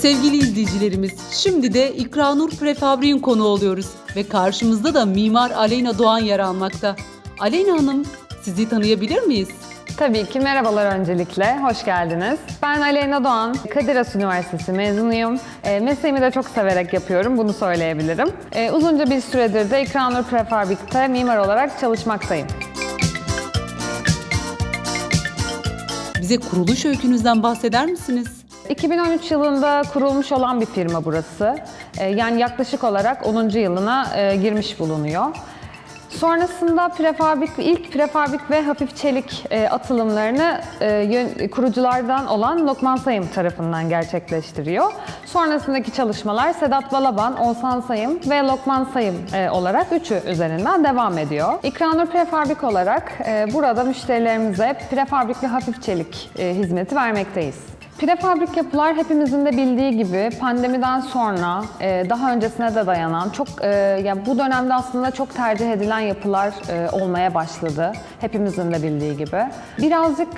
Sevgili izleyicilerimiz, şimdi de İkranur Prefabrik'in konu oluyoruz ve karşımızda da mimar Aleyna Doğan yer almakta. Aleyna Hanım, sizi tanıyabilir miyiz? Tabii ki merhabalar öncelikle, hoş geldiniz. Ben Aleyna Doğan, Kadir Has Üniversitesi mezunuyum. E, mesleğimi de çok severek yapıyorum, bunu söyleyebilirim. E, uzunca bir süredir de İkranur Prefabrik'te mimar olarak çalışmaktayım. Bize kuruluş öykünüzden bahseder misiniz? 2013 yılında kurulmuş olan bir firma burası. E, yani yaklaşık olarak 10. yılına e, girmiş bulunuyor. Sonrasında prefabrik, ilk prefabrik ve hafif çelik e, atılımlarını e, kuruculardan olan Lokman Sayım tarafından gerçekleştiriyor. Sonrasındaki çalışmalar Sedat Balaban, Oğuzhan Sayım ve Lokman Sayım olarak üçü üzerinden devam ediyor. İkranur Prefabrik olarak burada müşterilerimize prefabrik ve hafif çelik hizmeti vermekteyiz. Prefabrik yapılar hepimizin de bildiği gibi pandemiden sonra e, daha öncesine de dayanan çok e, yani bu dönemde aslında çok tercih edilen yapılar e, olmaya başladı. Hepimizin de bildiği gibi. Birazcık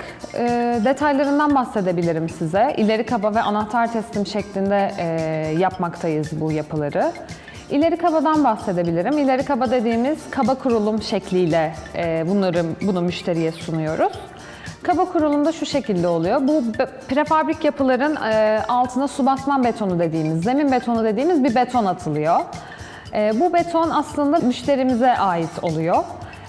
detaylarından bahsedebilirim size. İleri kaba ve anahtar teslim şeklinde yapmaktayız bu yapıları. İleri kabadan bahsedebilirim. İleri kaba dediğimiz kaba kurulum şekliyle bunları bunu müşteriye sunuyoruz. Kaba kurulumda şu şekilde oluyor. Bu prefabrik yapıların e, altına su basman betonu dediğimiz, zemin betonu dediğimiz bir beton atılıyor. E, bu beton aslında müşterimize ait oluyor.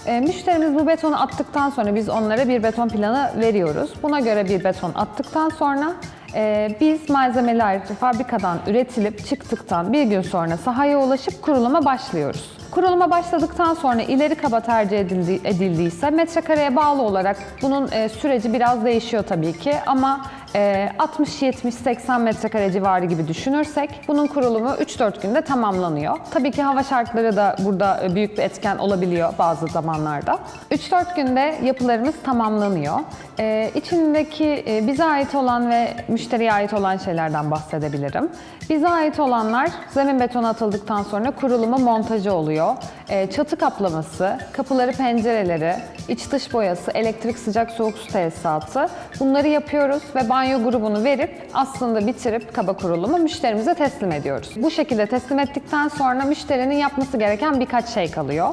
E, müşterimiz bu betonu attıktan sonra biz onlara bir beton planı veriyoruz. Buna göre bir beton attıktan sonra e, biz malzemeler fabrikadan üretilip çıktıktan bir gün sonra sahaya ulaşıp kuruluma başlıyoruz. Kuruluma başladıktan sonra ileri kaba tercih edildi, edildiyse metrekareye bağlı olarak bunun e, süreci biraz değişiyor tabii ki ama 60-70-80 metrekare civarı gibi düşünürsek bunun kurulumu 3-4 günde tamamlanıyor. Tabii ki hava şartları da burada e, büyük bir etken olabiliyor bazı zamanlarda. 3-4 günde yapılarımız tamamlanıyor. E, içindeki e, bize ait olan ve müşteriye ait olan şeylerden bahsedebilirim. Bize ait olanlar zemin betonu atıldıktan sonra kurulumu montajı oluyor. E, çatı kaplaması, kapıları pencereleri, iç dış boyası, elektrik sıcak soğuk su tesisatı bunları yapıyoruz ve banyo grubunu verip aslında bitirip kaba kurulumu müşterimize teslim ediyoruz. Bu şekilde teslim ettikten sonra müşterinin yapması gereken birkaç şey kalıyor.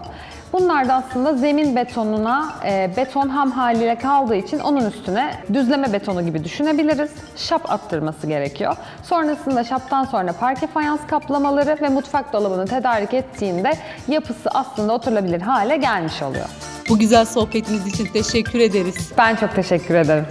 Bunlar da aslında zemin betonuna e, beton ham haliyle kaldığı için onun üstüne düzleme betonu gibi düşünebiliriz. Şap attırması gerekiyor. Sonrasında şaptan sonra parke fayans kaplamaları ve mutfak dolabını tedarik ettiğinde yapısı aslında oturulabilir hale gelmiş oluyor. Bu güzel sohbetiniz için teşekkür ederiz. Ben çok teşekkür ederim.